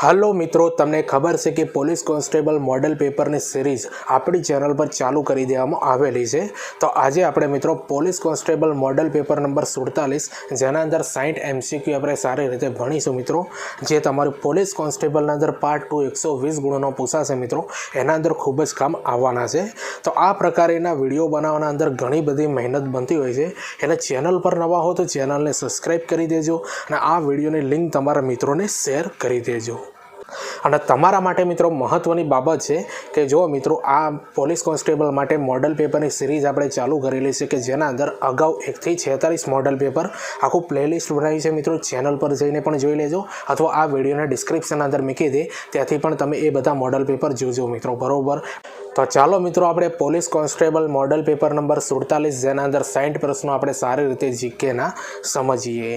હાલો મિત્રો, તમને ખબર છે કે પોલીસ કોન્સ્ટેબલ મોડેલ પેપરની સિરીઝ આપણી ચેનલ પર ચાલુ કરી દેવામાં આવેલી છે. તો આજે આપણે મિત્રો police constable model paper number સુડતાલીસ, જેના અંદર સાઠ એમસીક્યુ આપણે સારી રીતે ભણીશું મિત્રો. જે તમારું પોલીસ કોન્સ્ટેબલના અંદર પાર્ટ ટુ એકસો વીસ ગુણોનો પૂછાશે મિત્રો. એના અંદર ખૂબ જ કામ આવવાના છે. તો આ પ્રકારના વીડિયો બનાવવાના અંદર ઘણી બધી મહેનત બનતી હોય છે. એટલે ચેનલ પર નવા હો તો ચેનલને સબસ્ક્રાઈબ કરી દેજો અને આ વિડીયોની લિંક તમારા મિત્રોને શેર કરી દેજો. અને તમારા માટે મિત્રો મહત્ત્વની બાબત છે કે જો મિત્રો આ પોલીસ કોન્સ્ટેબલ માટે મોડલ પેપરની સિરીઝ આપણે ચાલુ કરેલી છે કે જેના અંદર અગાઉ એકથી છેતાલીસ મોડલ પેપર આખું પ્લેલિસ્ટ બનાવી છે મિત્રો, ચેનલ પર જઈને પણ જોઈ લેજો અથવા આ વિડીયોના ડિસ્ક્રિપ્શન અંદર મૂકી દે, ત્યાંથી પણ તમે એ બધા મોડલ પેપર જોજો મિત્રો, બરોબર? તો ચાલો મિત્રો, આપણે police constable model paper number સુડતાલીસ જેના અંદર સાઠ પ્રશ્નો આપણે સારી રીતે જીકેના સમજીએ.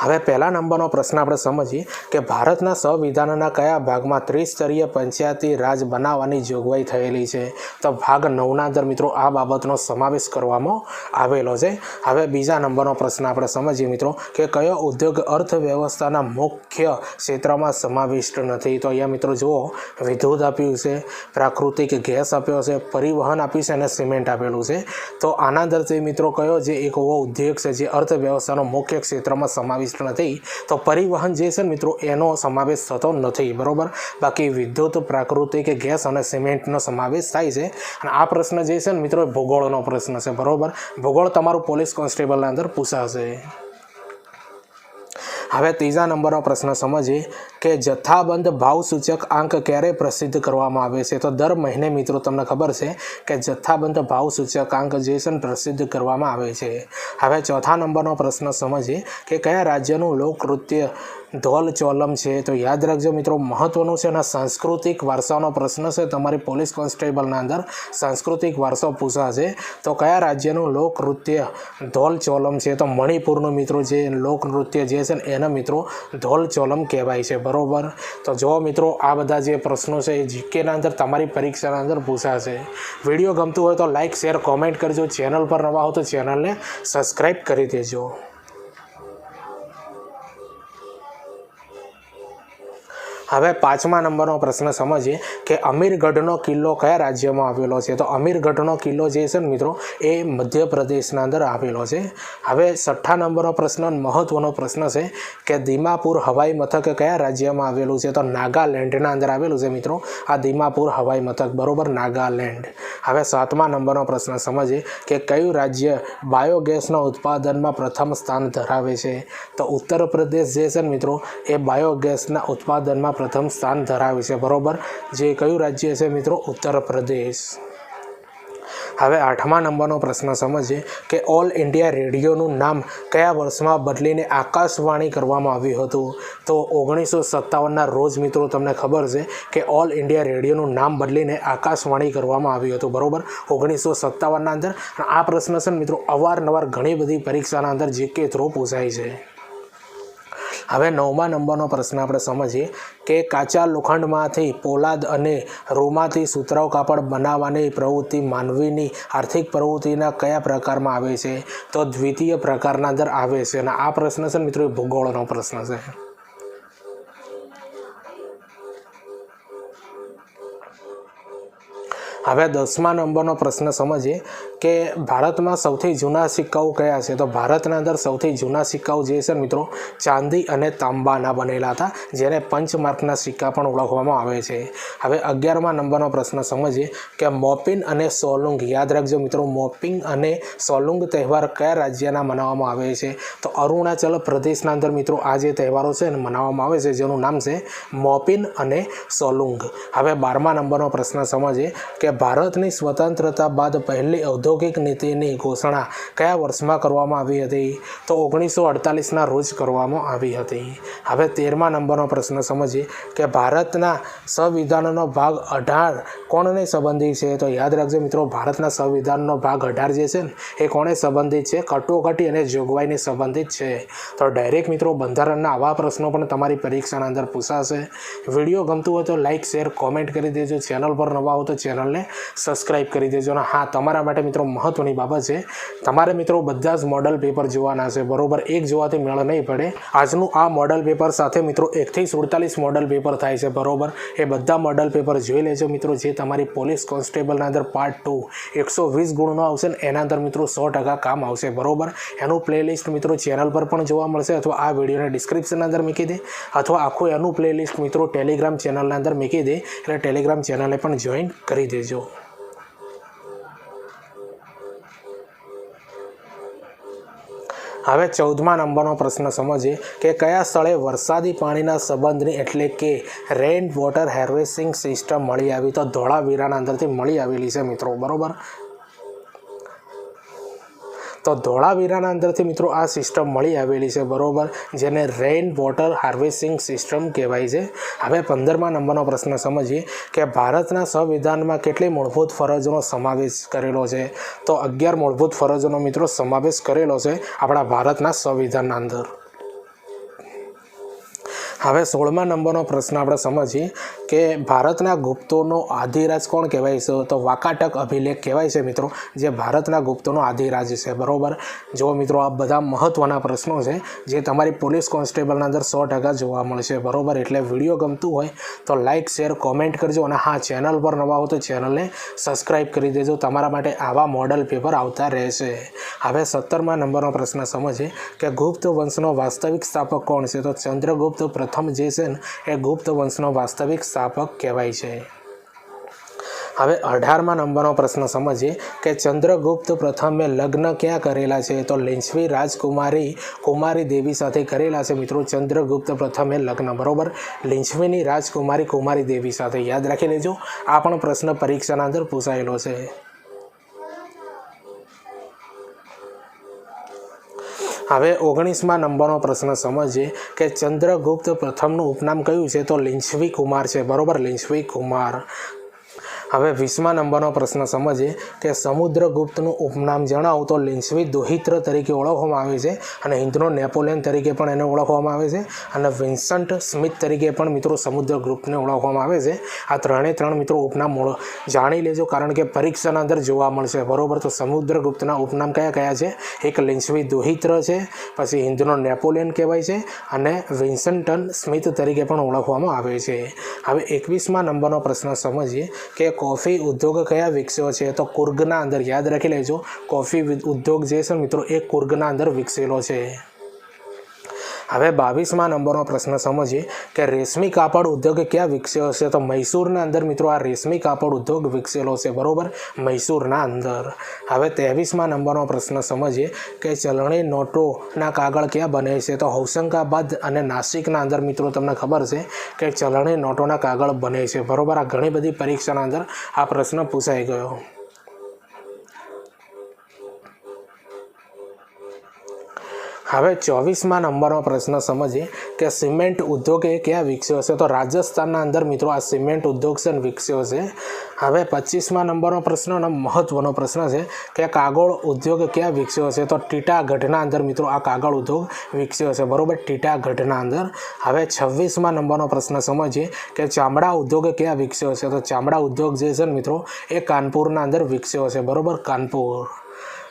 હવે પહેલા નંબરનો પ્રશ્ન આપણે સમજીએ કે ભારતના સંવિધાનના કયા ભાગમાં ત્રિસ્તરીય પંચાયતી રાજ બનાવવાની જોગવાઈ થયેલી છે? તો ભાગ નવના અંદર મિત્રો આ બાબતનો સમાવેશ કરવામાં આવેલો છે. હવે બીજા નંબરનો પ્રશ્ન આપણે સમજીએ મિત્રો કે કયો ઉદ્યોગ અર્થવ્યવસ્થાના મુખ્ય ક્ષેત્રમાં સમાવિષ્ટ નથી? તો અહીંયા મિત્રો જુઓ, વિદ્યુત આપ્યું છે, પ્રાકૃતિક ગેસ આપ્યો છે, પરિવહન આપ્યું છે અને સિમેન્ટ આપેલું છે. તો આના અંદરથી મિત્રો કયો જે એક ઉદ્યોગ છે જે અર્થવ્યવસ્થાનો મુખ્ય ક્ષેત્રમાં સમાવિષ્ટ નથી તો પરિવહન જે છે મિત્રો, એનો સમાવેશ થતો નથી, બરોબર? બાકી વિદ્યુત, પ્રાકૃતિક ગેસ અને સિમેન્ટનો સમાવેશ થાય છે. અને આ પ્રશ્ન જે છે ને મિત્રો ભૂગોળનો પ્રશ્ન છે, બરોબર? ભૂગોળ તમારું પોલીસ કોન્સ્ટેબલના અંદર પૂછાશે. હવે ત્રીજા નંબરનો પ્રશ્ન સમજીએ. કે જથ્થાબંધ ભાવ સૂચક આંક ક્યારે પ્રસિદ્ધ કરવામાં આવે છે? તો દર મહિને મિત્રો, તમને ખબર છે કે જથ્થાબંધ ભાવ સૂચક આંક જે છે પ્રસિદ્ધ કરવામાં આવે છે. હવે ચોથા નંબરનો પ્રશ્ન સમજીએ કે કયા રાજ્યનું લોકનૃત્ય ધોલ ચોલમ છે? તો યાદ રાખજો મિત્રો, મહત્વનું છે અને સાંસ્કૃતિક વારસાનો પ્રશ્ન છે. તમારી પોલીસ કોન્સ્ટેબલના અંદર સાંસ્કૃતિક વારસો પૂછાશે. તો કયા રાજ્યનું લોકનૃત્ય ધોલ ચોલમ છે? તો મણિપુરનું મિત્રો, જે લોકનૃત્ય જે છે એના મિત્રો ધોલ ચોલમ કહેવાય છે. બરોબર? તો જો મિત્રો, આ બધા જે પ્રશ્નો છે એ જીકેના અંદર, તમારી પરીક્ષાના અંદર પૂછાશે. વીડિયો ગમતું હોય તો લાઇક શેર કોમેન્ટ કરજો. ચેનલ પર નવા હો તો ચેનલને સબસ્ક્રાઈબ કરી દેજો. હવે પાંચમા નંબરનો પ્રશ્ન સમજીએ કે અમીરગઢનો કિલ્લો કયા રાજ્યમાં આવેલો છે? તો અમીરગઢનો કિલ્લો જે છે ને મિત્રો, એ મધ્યપ્રદેશના અંદર આવેલો છે. હવે છઠ્ઠા નંબરનો પ્રશ્ન, મહત્વનો પ્રશ્ન છે કે દિમાપુર હવાઈ મથક કયા રાજ્યમાં આવેલું છે? તો નાગાલેન્ડના અંદર આવેલું છે મિત્રો. આ દિમાપુર હવાઈ મથક, બરોબર? નાગાલેન્ડ. હવે સાતમા નંબરનો પ્રશ્ન સમજીએ કે કયું રાજ્ય બાયોગેસના ઉત્પાદનમાં પ્રથમ સ્થાન ધરાવે છે? તો ઉત્તર પ્રદેશ જે છે ને મિત્રો, એ બાયોગેસના ઉત્પાદનમાં પ્રથમ સ્થાન ધરાવે છે. બરોબર? જે કયું રાજ્ય છે મિત્રો? ઉત્તર પ્રદેશ હવે આઠમા નંબરનો પ્રશ્ન સમજીએ કે ઓલ ઇન્ડિયા રેડિયોનું નામ કયા વર્ષમાં બદલીને આકાશવાણી કરવામાં આવ્યું હતું? તો ઓગણીસો સત્તાવનના રોજ મિત્રો તમને ખબર છે કે ઓલ ઇન્ડિયા રેડિયોનું નામ બદલીને આકાશવાણી કરવામાં આવ્યું હતું. બરોબર? ઓગણીસો સત્તાવનના અંદર. આ પ્રશ્ન છે મિત્રો, અવારનવાર ઘણી બધી પરીક્ષાના અંદર જે કે થ્રો પૂછાય છે. હવે નવમા નંબરનો પ્રશ્ન આપણે સમજીએ કે કાચા લોખંડમાંથી પોલાદ અને રૂમાંથી સુતરાઉ કાપડ બનાવવાની પ્રવૃત્તિ માનવીની આર્થિક પ્રવૃત્તિના કયા પ્રકારમાં આવે છે? તો દ્વિતીય પ્રકારના અંદર આવે છે. અને આ પ્રશ્ન છે મિત્રો ભૂગોળનો પ્રશ્ન છે. હવે દસમા નંબરનો પ્રશ્ન સમજીએ કે ભારતમાં સૌથી જૂના સિક્કાઓ કયા છે? તો ભારતના અંદર સૌથી જૂના સિક્કાઓ જે છે મિત્રો, ચાંદી અને તાંબાના બનેલા હતા, જેને પંચમાર્કના સિક્કા પણ ઓળખવામાં આવે છે. હવે અગિયારમા નંબરનો પ્રશ્ન સમજીએ કે મોપિન અને સોલુંગ, યાદ રાખજો મિત્રો મોપિંગ અને સોલુંગ તહેવાર કયા રાજ્યના મનાવવામાં આવે છે? તો અરુણાચલ પ્રદેશના અંદર મિત્રો, આ જે તહેવારો છે ને મનાવવામાં આવે છે, જેનું નામ છે મોપિન અને સોલુંગ. હવે બારમા નંબરનો પ્રશ્ન સમજીએ કે ભારતની સ્વતંત્રતા બાદ પહેલી ઔદ્યોગિક નીતિની ઘોષણા કયા વર્ષમાં કરવામાં આવી હતી? તો ઓગણીસો અડતાલીસના રોજ કરવામાં આવી હતી. હવે તેરમા નંબરનો પ્રશ્ન સમજીએ કે ભારતના સંવિધાનનો ભાગ અઢાર કોણને સંબંધિત છે? તો યાદ રાખજો મિત્રો, ભારતના સંવિધાનનો ભાગ અઢાર જે છે ને, એ કોણે સંબંધિત છે? કટોકટી અને જોગવાઈને સંબંધિત છે. તો ડાયરેક્ટ મિત્રો, બંધારણના આવા પ્રશ્નો પણ તમારી પરીક્ષાના અંદર પૂછાશે. વીડિયો ગમતું હોય તો લાઇક શેર કોમેન્ટ કરી દેજો. ચેનલ પર નવા હો તો ચેનલને ચેનલને સબસ્ક્રાઇબ કરી દેજો. અને હા, તમારા માટે મિત્રો મહત્ત્વની બાબત છે, તમારે મિત્રો બધા જ મોડલ પેપર જોવાના છે. બરોબર, એક જોવાથી મેળ નહીં પડે. આજનું આ મોડલ પેપર સાથે મિત્રો એકથી સુડતાલીસ મોડલ પેપર થાય છે. બરોબર, એ બધા મોડલ પેપર જોઈ લેજો મિત્રો, જે તમારી પોલીસ કોન્સ્ટેબલના અંદર પાર્ટ ટુ એકસો વીસ ગુણનો આવશે ને એના અંદર મિત્રો સો ટકા કામ આવશે. બરોબર, એનું પ્લેલિસ્ટ મિત્રો ચેનલ પર પણ જોવા મળશે અથવા આ વિડીયોને ડિસ્ક્રિપ્શનના અંદર મૂકી દે, અથવા આખું એનું પ્લેલિસ્ટ મિત્રો ટેલિગ્રામ ચેનલના અંદર મૂકી દે, એટલે ટેલિગ્રામ ચેનલે પણ જોઈન કરી દેજો. હવે ચૌદમા નંબરનો પ્રશ્ન સમજીએ કે કયા સ્થળે વરસાદી પાણીના સંબંધની એટલે કે રેઇન વોટર હાર્વેસ્ટિંગ સિસ્ટમ મળી આવી? તો ધોળાવીરાના અંદરથી મળી આવેલી છે મિત્રો, બરોબર? તો ધોળાવીરાના અંદરથી મિત્રો આ સિસ્ટમ મળી આવેલી છે, બરોબર? જેને રેઇન વોટર હાર્વેસ્ટિંગ સિસ્ટમ કહેવાય છે. હવે પંદરમા નંબરનો પ્રશ્ન સમજીએ કે ભારતના સંવિધાનમાં કેટલી મૂળભૂત ફરજોનો સમાવેશ કરેલો છે? તો અગિયાર મૂળભૂત ફરજોનો મિત્રો સમાવેશ કરેલો છે આપણા ભારતના સંવિધાનના અંદર. હવે સોળમા નંબરનો પ્રશ્ન આપણે સમજીએ કે ભારતના ગુપ્તોનો આધિરાજ કોણ કહેવાય છે? તો વાકાટક અભિલેખ કહેવાય છે મિત્રો, જે ભારતના ગુપ્તોનો આધિરાજ છે. બરોબર? જો મિત્રો, આ બધા મહત્ત્વના પ્રશ્નો છે, જે તમારી પોલીસ કોન્સ્ટેબલના અંદર સો ટકા જોવા મળશે. બરોબર? એટલે વીડિયો ગમતું હોય તો લાઇક શેર, કોમેન્ટ કરજો અને હા, ચેનલ પર નવા હો તો ચેનલને સબસ્ક્રાઈબ કરી દેજો. તમારા માટે આવા મોડલ પેપર આવતા રહેશે. હવે સત્તરમા નંબરનો પ્રશ્ન સમજીએ કે ગુપ્ત વંશનો વાસ્તવિક સ્થાપક કોણ છે? તો ચંદ્રગુપ્ત પ્રથમ જે છે ને, એ ગુપ્ત વંશનો વાસ્તવિક સ્થાપક કહેવાય છે. હવે અઢારમા નંબરનો પ્રશ્ન સમજીએ કે ચંદ્રગુપ્ત પ્રથમે લગ્ન ક્યાં કરેલા છે? તો લિંછવી રાજકુમારી, કુમારી દેવી સાથે કરેલા છે મિત્રો ચંદ્રગુપ્ત પ્રથમે લગ્ન, બરોબર? લિંછવીની રાજકુમારી, કુમારી દેવી સાથે યાદ રાખી લેજો. આ પણ પ્રશ્ન પરીક્ષાના અંદર પૂછાયેલો છે. હવે ઓગણીસમાં નંબરનો પ્રશ્ન સમજીએ કે ચંદ્રગુપ્ત પ્રથમનું ઉપનામ કયું છે? તો લિંછવી કુમાર છે. બરોબર? લિંછવી કુમાર. હવે વીસમા નંબરનો પ્રશ્ન સમજીએ કે સમુદ્રગુપ્તનું ઉપનામ જણાવું તો લિન્સવી દોહિત્ર તરીકે ઓળખવામાં આવે છે અને હિન્દનો નેપોલિયન તરીકે પણ એને ઓળખવામાં આવે છે અને વિન્સન્ટ સ્મિથ તરીકે પણ મિત્રો સમુદ્રગુપ્તને ઓળખવામાં આવે છે. આ ત્રણે ત્રણ મિત્રો ઉપનામ જાણી લેજો કારણ કે પરીક્ષાના અંદર જોવા મળશે. બરોબર? તો સમુદ્રગુપ્તના ઉપનામ કયા કયા છે? એક લિન્સવી દોહિત્ર છે, પછી હિન્દનો નેપોલિયન કહેવાય છે અને વિન્સન્ટન સ્મિથ તરીકે પણ ઓળખવામાં આવે છે. હવે એકવીસમા નંબરનો પ્રશ્ન સમજીએ કે કોફી ઉદ્યોગ કયા વિકસ્યો છે? તો કુર્ગના અંદર યાદ રાખી લેજો. કોફી ઉદ્યોગ જે છે મિત્રો, એ કુર્ગના અંદર વિકસેલો છે. હવે બાવીસમા નંબરનો પ્રશ્ન સમજીએ કે રેશમી કાપડ ઉદ્યોગ ક્યાં વિકસ્યો છે તો મૈસૂરના અંદર મિત્રો આ રેશમી કાપડ ઉદ્યોગ વિકસેલો છે, બરોબર? મૈસૂરના અંદર. હવે ત્રેવીસમા નંબરનો પ્રશ્ન સમજીએ કે ચલણી નોટોના કાગળ ક્યાં બને છે? તો હોશંગાબાદ અને નાસિકના અંદર મિત્રો તમને ખબર છે કે ચલણી નોટોના કાગળ બને છે, બરોબર? આ ઘણી બધી પરીક્ષાના અંદર આ પ્રશ્ન પૂછાઈ ગયો. હવે ચોવીસમાં નંબરનો પ્રશ્ન સમજીએ કે સિમેન્ટ ઉદ્યોગ એ ક્યાં વિકસ્યો છે તો રાજસ્થાનના અંદર મિત્રો આ સિમેન્ટ ઉદ્યોગ છે ને વિકસ્યો છે. હવે પચીસમાં નંબરનો પ્રશ્ન અને મહત્વનો પ્રશ્ન છે કે કાગળ ઉદ્યોગ ક્યાં વિકસ્યો છે તો ટીટાગઢના અંદર મિત્રો આ કાગળ ઉદ્યોગ વિકસ્યો છે બરાબર? ટીટાગઢના અંદર. હવે છવ્વીસમાં નંબરનો પ્રશ્ન સમજીએ કે ચામડા ઉદ્યોગ ક્યાં વિકસ્યો છે તો ચામડા ઉદ્યોગ જે છે મિત્રો એ કાનપુરના અંદર વિકસ્યો છે બરાબર? કાનપુર.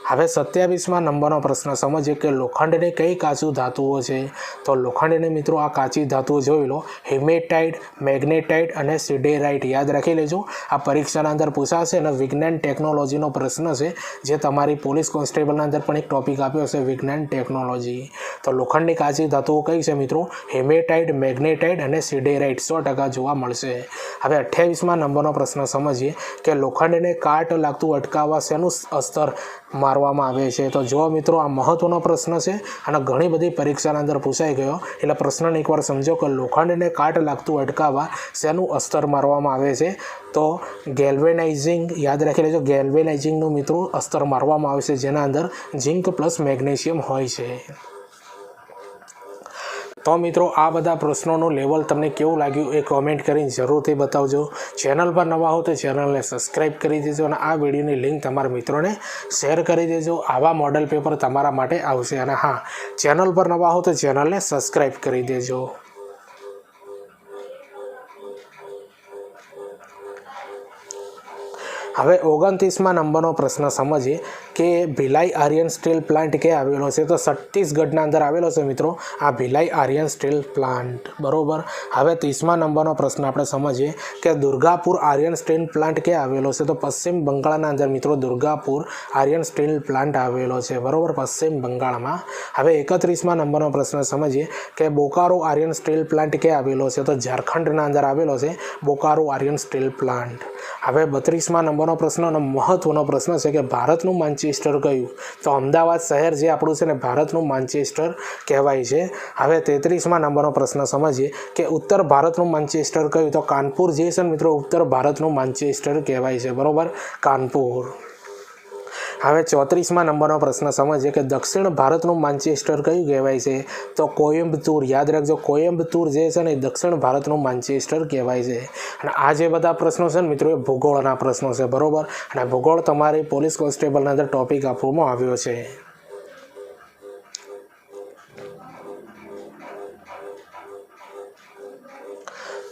હવે સત્યાવીસમાં નંબરનો પ્રશ્ન સમજીએ કે લોખંડની કઈ કાચું ધાતુઓ છે? તો લોખંડની મિત્રો આ કાચી ધાતુઓ જોઈ લો. હિમેટાઇટ મેગ્નેટાઇટ અને સિડેરાઇટ યાદ રાખી લેજો. આ પરીક્ષાના અંદર પૂછાશે અને વિજ્ઞાન ટેકનોલોજીનો પ્રશ્ન છે, જે તમારી પોલીસ કોન્સ્ટેબલના અંદર પણ એક ટોપિક આપ્યો છે વિજ્ઞાન ટેકનોલોજી. તો લોખંડની કાચી ધાતુઓ કઈ છે મિત્રો? હેમેટાઇટ મેગ્નેટાઇટ અને સિડેરાઇટ સો ટકા જોવા મળશે. હવે અઠ્યાવીસમાં નંબરનો પ્રશ્ન સમજીએ કે લોખંડને કાટ લાગતું અટકાવવા શેનું અસ્તર? મારવામાં આવે છે. તો જો મિત્રો આ મહત્ત્વનો પ્રશ્ન છે અને ઘણી બધી પરીક્ષાના અંદર પૂછાઈ ગયો, એટલે પ્રશ્નને એકવાર સમજો કે લોખંડને કાટ લાગતું અટકાવવા શેનું અસ્તર મારવામાં આવે છે? તો ગેલ્વેનાઇઝિંગ યાદ રાખી લેજો ગેલ્વેનાઇઝિંગનું મિત્રો અસ્તર મારવામાં આવે છે, જેના અંદર ઝિંક પ્લસ મેગ્નેશિયમ હોય છે. તો મિત્રો, આ બધા પ્રશ્નોનું લેવલ તમને કેવું લાગ્યું એ કોમેન્ટ કરીને જરૂરથી બતાવજો. ચેનલ પર નવા હો તો ચેનલને સબસ્ક્રાઈબ કરી દેજો અને આ વિડીયોની લિંક તમારા મિત્રોને શેર કરી દેજો. આવા મોડલ પેપર તમારા માટે આવશે અને હા ચેનલ પર નવા હો તો ચેનલને સબસ્ક્રાઈબ કરી દેજો. હવે ઓગણત્રીસમાં નંબરનો પ્રશ્ન સમજીએ. કે ભિલાઈ આર્યન સ્ટીલ પ્લાન્ટ ક્યાં આવેલો છે. તો છત્તીસગઢના અંદર આવેલો છે મિત્રો, આ ભિલાઈ આર્યન સ્ટીલ પ્લાન્ટ. બરોબર? હવે ત્રીસમા નંબરનો પ્રશ્ન આપણે સમજીએ કે દુર્ગાપુર આર્યન સ્ટીલ પ્લાન્ટ ક્યાં આવેલો છે. તો પશ્ચિમ બંગાળના અંદર મિત્રો દુર્ગાપુર આર્યન સ્ટીલ પ્લાન્ટ આવેલો છે. બરોબર? પશ્ચિમ બંગાળમાં. હવે એકત્રીસમાં નંબરનો પ્રશ્ન સમજીએ કે બોકારો આર્યન સ્ટીલ પ્લાન્ટ ક્યાં આવેલો છે. તો ઝારખંડના અંદર આવેલો છે બોકારો આર્યન સ્ટીલ પ્લાન્ટ. હવે બત્રીસમાં નંબરનો પ્રશ્ન અને મહત્વનો પ્રશ્ન છે કે ભારતનું માન્ચેસ્ટર કહ્યું તો અમદાવાદ શહેર જે આપણું છે ને, ભારતનું માન્ચેસ્ટર કહેવાય છે. હવે તેત્રીસમાં નંબરનો પ્રશ્ન સમજીએ કે ઉત્તર ભારતનું માન્ચેસ્ટર કહ્યું તો કાનપુર જે છે મિત્રો, ઉત્તર ભારતનું માન્ચેસ્ટર કહેવાય છે. બરોબર? કાનપુર. હવે ચોત્રીસમાં નંબરનો પ્રશ્ન સમજીએ કે દક્ષિણ ભારતનું માન્ચેસ્ટર કયું કહેવાય છે? તો કોયમ્બતુર યાદ રાખજો કોયમ્બતુર જે છે ને એ દક્ષિણ ભારતનું માન્ચેસ્ટર કહેવાય છે. અને આ જે બધા પ્રશ્નો છે ને મિત્રો, એ ભૂગોળના પ્રશ્નો છે, બરાબર? અને ભૂગોળ તમારી પોલીસ કોન્સ્ટેબલના અંદર ટોપિક આપવામાં આવ્યો છે.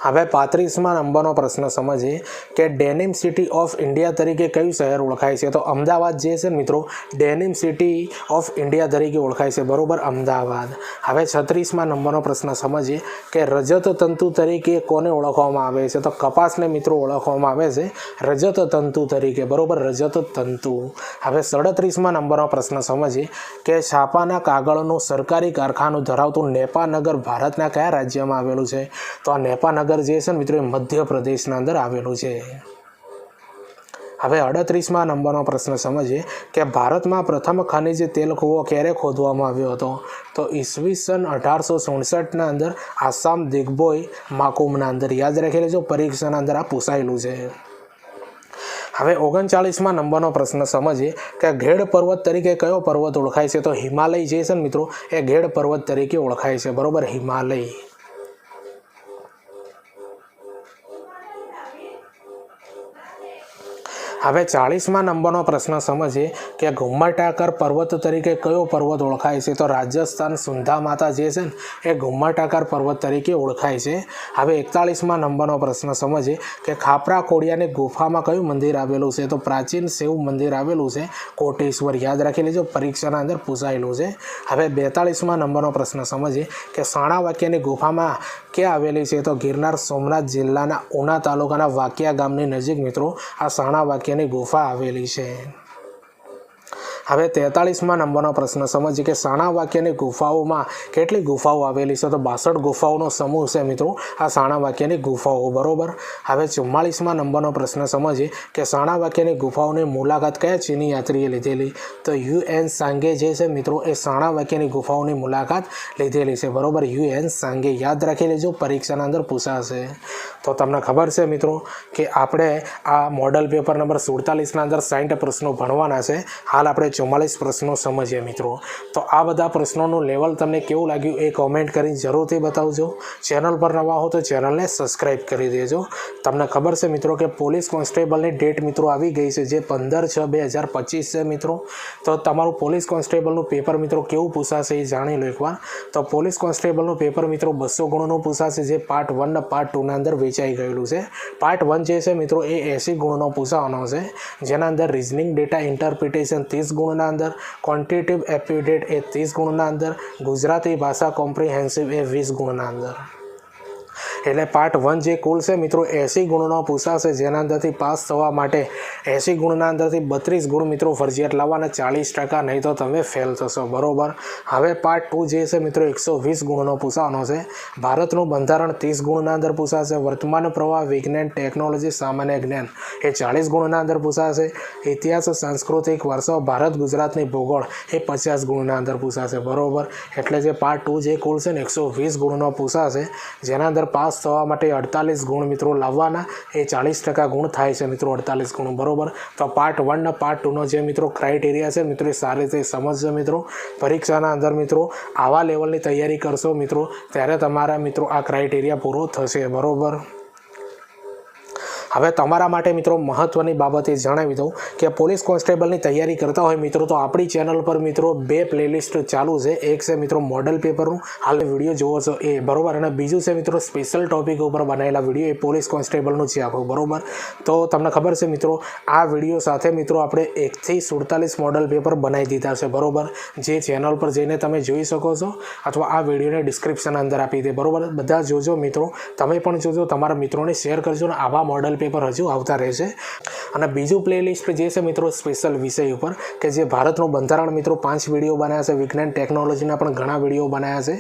હવે પાંત્રીસમાં નંબરનો પ્રશ્ન સમજીએ કે ડેનિમ સિટી ઓફ ઇન્ડિયા તરીકે કયું શહેર ઓળખાય છે? તો અમદાવાદ જે છે મિત્રો, ડેનિમ સિટી ઓફ ઇન્ડિયા તરીકે ઓળખાય છે. બરોબર? અમદાવાદ. હવે છત્રીસમાં નંબરનો પ્રશ્ન સમજીએ કે રજત તંતુ તરીકે કોને ઓળખવામાં આવે છે? તો કપાસને મિત્રો ઓળખવામાં આવે છે રજત તંતુ તરીકે. બરાબર? રજત તંતુ. હવે સડત્રીસમાં નંબરનો પ્રશ્ન સમજીએ કે છાપાના કાગળનું સરકારી કારખાનું ધરાવતું નેપાનગર ભારતના કયા રાજ્યમાં આવેલું છે? તો આ નેપાનગર જે છે મિત્રો એ મધ્યપ્રદેશના અંદર આવેલું છે. હવે અડત્રીસમાં નંબરનો પ્રશ્ન સમજીએ કે ભારતમાં પ્રથમ ખનિજ તેલ કૂવો ક્યારે ખોદવામાં આવ્યો હતો? તો ઈસવીસન અઢારસો સુડસઠના અંદર આસામ દિગ્બોય માકુમના અંદર. યાદ રાખી લેજો, પરીક્ષાના અંદર આ પૂછાયેલું છે. હવે ઓગણચાળીસમાં નંબરનો પ્રશ્ન સમજીએ કે ઘેડ પર્વત તરીકે કયો પર્વત ઓળખાય છે? તો હિમાલય જે છે ને મિત્રો, એ ઘેડ પર્વત તરીકે ઓળખાય છે. બરાબર? હિમાલય. હવે ચાળીસમાં નંબરનો પ્રશ્ન સમજીએ કે ઘુમ્મટાકર પર્વત તરીકે કયો પર્વત ઓળખાય છે? તો રાજસ્થાન સુંધા માતા જે છે ને, એ ઘુમ્મટાકર પર્વત તરીકે ઓળખાય છે. હવે એકતાળીસમાં નંબરનો પ્રશ્ન સમજીએ કે ખાપરા કોડિયાની ગુફામાં કયું મંદિર આવેલું છે? તો પ્રાચીન શિવ મંદિર આવેલું છે. કોટેશ્વર, યાદ રાખી લેજો, પરીક્ષાના અંદર પૂછાયેલું છે. હવે બેતાળીસમાં નંબરનો પ્રશ્ન સમજીએ કે સાણા વાક્યની ગુફામાં ક્યાં આવેલી છે? તો ગિરનાર સોમનાથ જિલ્લાના ઉના તાલુકાના વાકિયા ગામની નજીક મિત્રો, આ સાણા વાક્યની ગુફા આવેલી છે. હવે તેતાળીસમાં નંબરનો પ્રશ્ન. સમજીએ કે સાણા વાક્યની ગુફાઓમાં કેટલી ગુફાઓ આવેલી છે? તો બાસઠ ગુફાઓનો સમૂહ છે મિત્રો. આ સાણા વાક્યની ગુફાઓ. બરોબર? હવે ચુમ્માળીસમાં નંબરનો પ્રશ્ન. સમજીએ કે સાણા વાક્યની ગુફાઓની મુલાકાત કયા ચીની યાત્રીએ લીધેલી? તો યુ એન સાંગે જે છે મિત્રો, એ સાણા વાક્યની ગુફાઓની મુલાકાત લીધેલી છે. બરોબર? યુ એન સાંગે, યાદ રાખી લેજો, પરીક્ષાના અંદર પૂછાશે. તો તમને ખબર છે મિત્રો કે આપણે આ મોડલ પેપર નંબર સુડતાલીસના અંદર સાઠ પ્રશ્નો ભણવાના છે. હાલ આપણે ચુમ્માલીસ પ્રશ્નો સમજીએ મિત્રો. તો આ બધા પ્રશ્નોનું લેવલ તમને કેવું લાગ્યું એ કોમેન્ટ કરીને જરૂરથી બતાવજો. ચેનલ પર નવા હો તો ચેનલને સબસ્ક્રાઈબ કરી દેજો. તમને ખબર છે મિત્રો કે પોલીસ કોન્સ્ટેબલની ડેટ મિત્રો આવી ગઈ છે, જે પંદર છ બે હજાર પચીસ છે મિત્રો. તો તમારું પોલીસ કોન્સ્ટેબલનું પેપર મિત્રો કેવું પૂછાશે એ જાણી લો એકવાર. તો પોલીસ કોન્સ્ટેબલનું પેપર મિત્રો બસો ગુણનું પૂછાશે, જે પાર્ટ વન પાર્ટ ટુના અંદર વેચાઈ ગયેલું છે. પાર્ટ વન જે છે મિત્રો એ એંસી ગુણનો પૂછાવાનો છે. જેના અંદર રિઝનિંગ ડેટા ઇન્ટરપ્રિટેશન ત્રીસ ગુણના અંદર ક્વોન્ટિટિવ એપ્યુડેટ એ ત્રીસ ગુણના અંદર, ગુજરાતી ભાષા કોમ્પ્રિહેન્સિવ એ વીસ ગુણના અંદર. એટલે પાર્ટ વન જે કુલ છે, મિત્રો, એંસી ગુણનો પૂછાશે. જેના અંદરથી પાસ થવા માટે એંસી ગુણના અંદરથી બત્રીસ ગુણ, મિત્રો, ફરજિયાત લાવવાના, ચાલીસ ટકા, નહીં તો તમે ફેલ થશો. બરોબર? હવે પાર્ટ ટુ જે છે, મિત્રો, એકસો વીસ ગુણનો પૂછવાનો છે. ભારતનું બંધારણ ત્રીસ ગુણના અંદર પૂછાશે. વર્તમાન પ્રવાહ, વિજ્ઞાન, ટેકનોલોજી, સામાન્ય જ્ઞાન, એ ચાલીસ ગુણના અંદર પૂછાશે. ઇતિહાસ, સાંસ્કૃતિક વારસો, ભારત, ગુજરાતની ભૂગોળ, એ પચાસ ગુણના અંદર પૂછાશે. બરોબર? એટલે જે પાર્ટ ટુ જે કુલ છે ને, એકસો વીસ ગુણનો પૂછાશે. જેના અંદર પાસ થવા માટે અડતાલીસ ગુણ મિત્રો લાવવાના. એ ચાલીસ ટકા ગુણ થાય છે મિત્રો અડતાલીસ ગુણ, બરોબર? તો પાર્ટ વન પાર્ટ ટુનો જે મિત્રો ક્રાઇટેરિયા છે, મિત્રો એ સારી રીતે સમજજો મિત્રો. પરીક્ષાના અંદર મિત્રો આવા લેવલની તૈયારી કરશો મિત્રો, ત્યારે તમારા મિત્રો આ ક્રાઇટેરિયા પૂરો થશે, બરોબર? હવે તમારા માટે મિત્રો મહત્ત્વની બાબત એ જણાવી દઉં કે પોલીસ કોન્સ્ટેબલની તૈયારી કરતા હોય મિત્રો તો આપણી ચેનલ પર મિત્રો બે પ્લેલિસ્ટ ચાલુ છે. એક છે મિત્રો મોડલ પેપરનું. હાલ વીડિયો જોવો છો એ બરોબર અને બીજું છે મિત્રો સ્પેશિયલ ટોપિક ઉપર બનાવેલા વીડિયો એ પોલીસ કોન્સ્ટેબલનું છે આપણું બરોબર? તો તમને ખબર છે મિત્રો, આ વીડિયો સાથે મિત્રો આપણે એકથી સુડતાલીસ મોડલ પેપર બનાવી દીધા છે, બરોબર? જે ચેનલ પર જઈને તમે જોઈ શકો છો અથવા આ વિડીયોને ડિસ્ક્રિપ્શન અંદર આપી દે, બરોબર? બધા જોજો મિત્રો. તમે પણ જોજો, તમારા મિત્રોને શેર કરજો ને આવા મોડલ પેપર હજુ આવતા રહેશે. અને બીજું પ્લેલિસ્ટ જે છે મિત્રો સ્પેશિયલ વિષય ઉપર, કે જે ભારતનું બંધારણ મિત્રો પાંચ વીડિયો બનાવ્યા છે, વિજ્ઞાન ટેકનોલોજીના પણ ઘણા વીડિયો બનાવ્યા છે,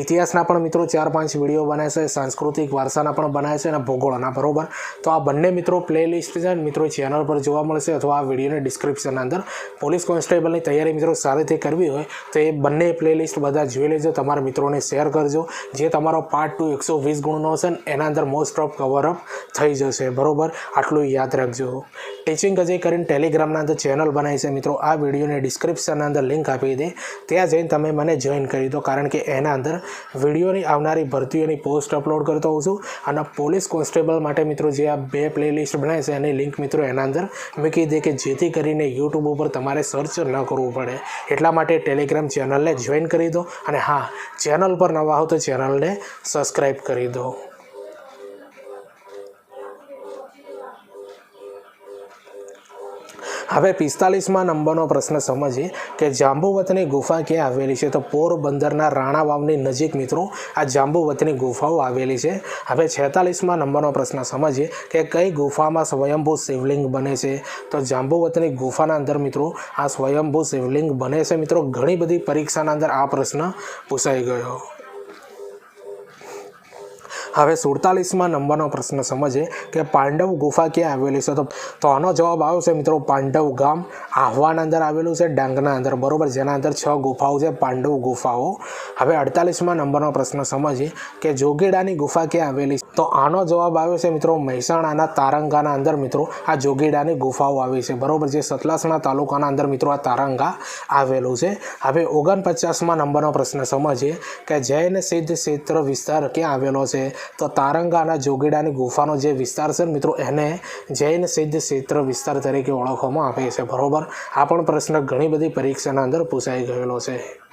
ઇતિહાસના પણ મિત્રો ચાર પાંચ વીડિયો બનાવ્યા છે, સાંસ્કૃતિક વારસાના પણ બનાવ્યા છે અને ભૂગોળના, બરોબર? તો આ બંને મિત્રો પ્લેલિસ્ટ છે, મિત્રો ચેનલ પર જોવા મળશે અથવા આ વિડીયોની ડિસ્ક્રિપ્શનના અંદર. પોલીસ કોન્સ્ટેબલની તૈયારી મિત્રો સારીથી કરવી હોય, તો એ બંને પ્લેલિસ્ટ બધા જોઈ લેજો, તમારા મિત્રોને શેર કરજો, જે તમારો પાર્ટ ટુ એકસો વીસ ગુણનો છે એના અંદર મોસ્ટ ઓફ કવરઅપ થઈ જશે, બરોબર? આટલું યાદ રાખજો. ટીચિંગ અજય કરીને ટેલિગ્રામના અંદર ચેનલ બનાવી છે. મિત્રો, આ વિડીયોને ડિસ્ક્રિપ્શનના અંદર લિંક આપી દે. ત્યાં જઈને તમે મને જોઈન કરી દો. કારણ કે એના અંદર વિડીયોની આવનારી ભરતીઓની પોસ્ટ અપલોડ કરતો હોઉં છું. અને પોલીસ કોન્સ્ટેબલ માટે મિત્રો, જે આ બે પ્લેલિસ્ટ બનાવી છે, એની લિંક મિત્રો એના અંદર મૂકી દે કે જેથી કરીને યુટ્યુબ ઉપર તમારે સર્ચ ન કરવું પડે. એટલા માટે ટેલિગ્રામ ચેનલને જોઈન કરી દો. અને હા ચેનલ પર નવા હો તો ચેનલને સબસ્ક્રાઈબ કરી દો. હવે પિસ્તાલીસમાં નંબરનો પ્રશ્ન સમજીએ કે જાંબુવતની ગુફા ક્યાં આવેલી છે? તો પોરબંદરના રાણા વાવની નજીક મિત્રો આ જાંબુવતની ગુફાઓ આવેલી છે. હવે છેતાલીસમાં નંબરનો પ્રશ્ન સમજીએ કે કઈ ગુફામાં સ્વયંભૂ શિવલિંગ બને છે? તો જાંબુવતની ગુફાના અંદર મિત્રો આ સ્વયંભૂ શિવલિંગ બને છે. મિત્રો ઘણી બધી પરીક્ષાના અંદર આ પ્રશ્ન પૂછાઈ ગયો. હવે સુડતાલીસમાં નંબરનો પ્રશ્ન સમજીએ કે પાંડવ ગુફા ક્યાં આવેલી છે? તો આનો જવાબ આવશે મિત્રો પાંડવ ગામ આહવાના અંદર આવેલું છે, ડાંગના અંદર. બરોબર? જેના અંદર છ ગુફાઓ છે, પાંડવ ગુફાઓ. હવે અડતાલીસમાં નંબરનો પ્રશ્ન સમજીએ કે જોગીડાની ગુફા ક્યાં આવેલી છે? તો આનો જવાબ આવ્યો છે મિત્રો મહેસાણાના તારંગાના અંદર મિત્રો, આ જોગીડાની ગુફાઓ આવી છે. બરોબર જે સતલાસણા તાલુકાના અંદર મિત્રો આ તારંગા આવેલું છે. હવે ઓગણપચાસમાં નંબરનો પ્રશ્ન સમજીએ કે જૈન સિદ્ધ ક્ષેત્ર વિસ્તાર ક્યાં આવેલો છે? તો તારંગાના જોગીડાની ગુફાનો જે વિસ્તાર છે મિત્રો, એને જૈન સિદ્ધ ક્ષેત્ર વિસ્તાર તરીકે ઓળખવામાં આવે છે. બરોબર? આ પણ પ્રશ્ન ઘણી બધી પરીક્ષાના અંદર પૂછાઈ ગયેલો છે.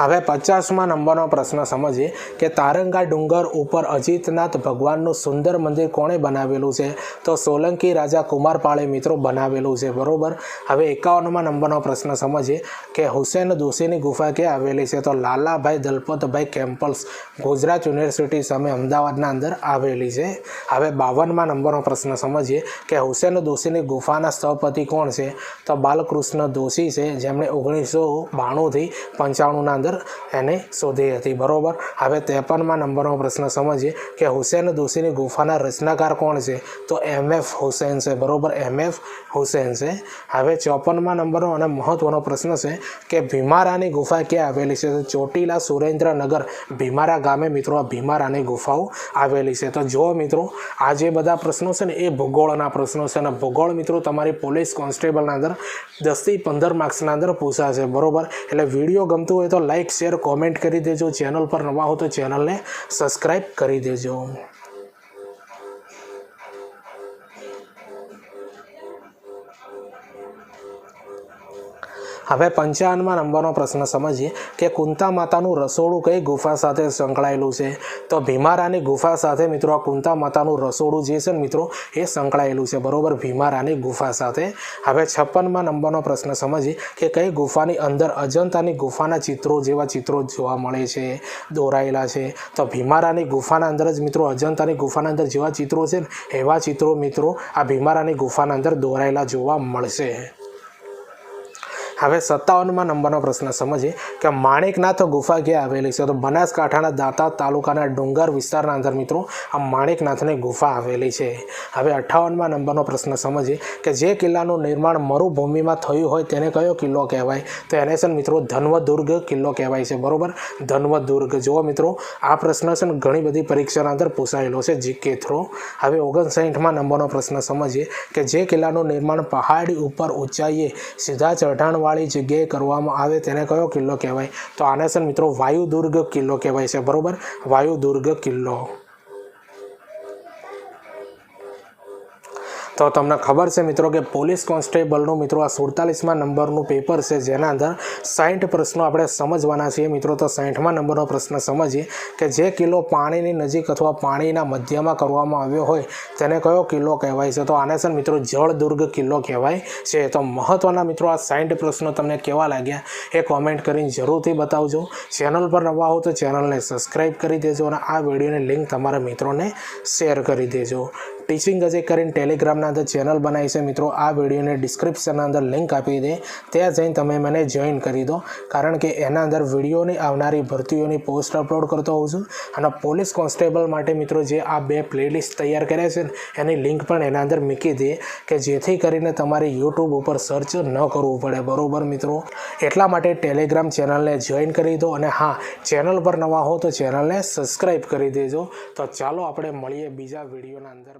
હવે પચાસમાં નંબરનો પ્રશ્ન સમજીએ કે તારંગા ડુંગર ઉપર અજીતનાથ ભગવાનનું સુંદર મંદિર કોણે બનાવેલું છે? તો સોલંકી રાજા કુમારપાળે મિત્રો બનાવેલું છે, બરોબર? હવે એકાવનમાં નંબરનો પ્રશ્ન સમજીએ કે હુસેન દોશીની ગુફા ક્યાં આવેલી છે? તો લાલાભાઈ દલપતભાઈ કેમ્પલ્સ ગુજરાત યુનિવર્સિટી સામે અમદાવાદના અંદર આવેલી છે. હવે બાવનમાં નંબરનો પ્રશ્ન સમજીએ કે હુસેન દોશીની ગુફાના સ્થપતિ કોણ છે? તો બાલકૃષ્ણ દોશી છે, જેમણે ઓગણીસો બાણુંથી પંચાણુંના અંદર એને શોધી હતી. બરોબર? હવે ત્રેપનમાં નંબરનો પ્રશ્ન સમજીએ કે હુસેન દોશીની ગુફાના રચનાકાર કોણ છે? તો એમ એફ હુસેન છે. બરોબર? એમ એફ હુસેન છે. હવે ચોપનમાં નંબરનો અને મહત્વનો પ્રશ્ન છે કે ભીમારાની ગુફા ક્યાં આવેલી છે? તો ચોટીલા સુરેન્દ્રનગર ભીમારા ગામે મિત્રો આ ભીમારાની ગુફાઓ આવેલી છે. તો જો મિત્રો, આ જે બધા પ્રશ્નો છે ને, એ ભૂગોળના પ્રશ્નો છે અને ભૂગોળ મિત્રો તમારી પોલીસ કોન્સ્ટેબલના અંદર દસથી પંદર માર્ક્સના અંદર પૂછાશે. બરોબર? એટલે વીડિયો ગમતું હોય તો લાઈક શેર કોમેન્ટ કરી દેજો. ચેનલ પર નવા હો તો ચેનલને સબસ્ક્રાઈબ કરી દેજો. હવે પંચાવનમાં નંબરનો પ્રશ્ન સમજીએ કે કુંતા માતાનું રસોડું કઈ ગુફા સાથે સંકળાયેલું છે? તો ભીમારાની ગુફા સાથે મિત્રો આ કુંતા માતાનું રસોડું જે છે મિત્રો, એ સંકળાયેલું છે. બરોબર? ભીમારાની ગુફા સાથે. હવે છપ્પનમાં નંબરનો પ્રશ્ન સમજીએ કે કઈ ગુફાની અંદર અજંતાની ગુફાના ચિત્રો જેવા ચિત્રો જોવા મળે છે? દોરાયેલા છે. તો ભીમારાની ગુફાના અંદર જ મિત્રો, અજંતાની ગુફાના અંદર જેવા ચિત્રો છે એવા ચિત્રો મિત્રો આ ભીમારાની ગુફાના અંદર દોરાયેલા જોવા મળશે. હવે સત્તાવનમાં નંબરનો પ્રશ્ન સમજીએ કે માણેકનાથ ગુફા ક્યાં આવેલી છે? તો બનાસકાંઠાના દાંતા તાલુકાના ડુંગર વિસ્તારના અંદર મિત્રો, આ માણેકનાથની ગુફા આવેલી છે. હવે અઠ્ઠાવનમાં નંબરનો પ્રશ્ન સમજીએ કે જે કિલ્લાનું નિર્માણ મરુભૂમિમાં થયું હોય તેને કયો કિલ્લો કહેવાય? તો એને છે મિત્રો, ધન્વદુર્ગ કિલ્લો કહેવાય છે, બરોબર? ધન્વદુર્ગ. જુઓ મિત્રો, આ પ્રશ્ન છે ને ઘણી બધી પરીક્ષાના અંદર પૂછાયેલો છે, જીકે થ્રો. હવે ઓગણસાઠમાં નંબરનો પ્રશ્ન સમજીએ કે જે કિલ્લાનું નિર્માણ પહાડી ઉપર ઊંચાઈએ સીધા ચઢાણવાળા ઊંચાણવાળી જગ્યાએ કરવામાં આવે તેને કયો કિલ્લો કહેવાય? તો આને છે મિત્રો વાયુદુર્ગ કિલ્લો કહેવાય છે. બરોબર? વાયુદુર્ગ કિલ્લો. તો તમને ખબર છે મિત્રો કે પોલીસ કોન્સ્ટેબલનું મિત્રો આ સુડતાલીસમાં નંબરનું પેપર છે, જેના અંદર સાઠ પ્રશ્નો આપણે સમજવાના છીએ. મિત્રો, તો સાઠમાં નંબરનો પ્રશ્ન સમજીએ કે જે કિલ્લો પાણીની નજીક અથવા પાણીના મધ્યમાં કરવામાં આવ્યો હોય તેને કયો કિલ્લો કહેવાય છે? તો આને છે મિત્રો જળદુર્ગ કિલ્લો કહેવાય છે. તો મહત્ત્વના મિત્રો આ સાઠ પ્રશ્નો તમને કેવા લાગ્યા એ કોમેન્ટ કરીને જરૂરથી બતાવજો. ચેનલ પર નવા હો તો ચેનલને સબસ્ક્રાઈબ કરી દેજો અને આ વિડીયોની લિંક તમારા મિત્રોને શેર કરી દેજો. ટીચિંગ અજય કરીને ટેલિગ્રામના અંદર ચેનલ બનાવી છે. મિત્રો, આ વિડીયોને ડિસ્ક્રિપ્શનના અંદર લિંક આપી દે. ત્યાં જઈને તમે મને જોઈન કરી દો. કારણ કે એના અંદર વિડીયોની આવનારી ભરતીઓની પોસ્ટ અપલોડ કરતો હોઉં છું. અને પોલીસ કોન્સ્ટેબલ માટે મિત્રો, જે આ બે પ્લેલિસ્ટ તૈયાર કર્યા છે એની લિંક પણ એના અંદર મૂકી દે કે જેથી કરીને તમારે યુટ્યુબ ઉપર સર્ચ ન કરવું પડે. બરોબર મિત્રો? એટલા માટે ટેલિગ્રામ ચેનલને જોઈન કરી દો. અને હા ચેનલ પર નવા હો તો ચેનલને સબસ્ક્રાઈબ કરી દેજો. તો ચાલો આપણે મળીએ બીજા વિડીયોના અંદર.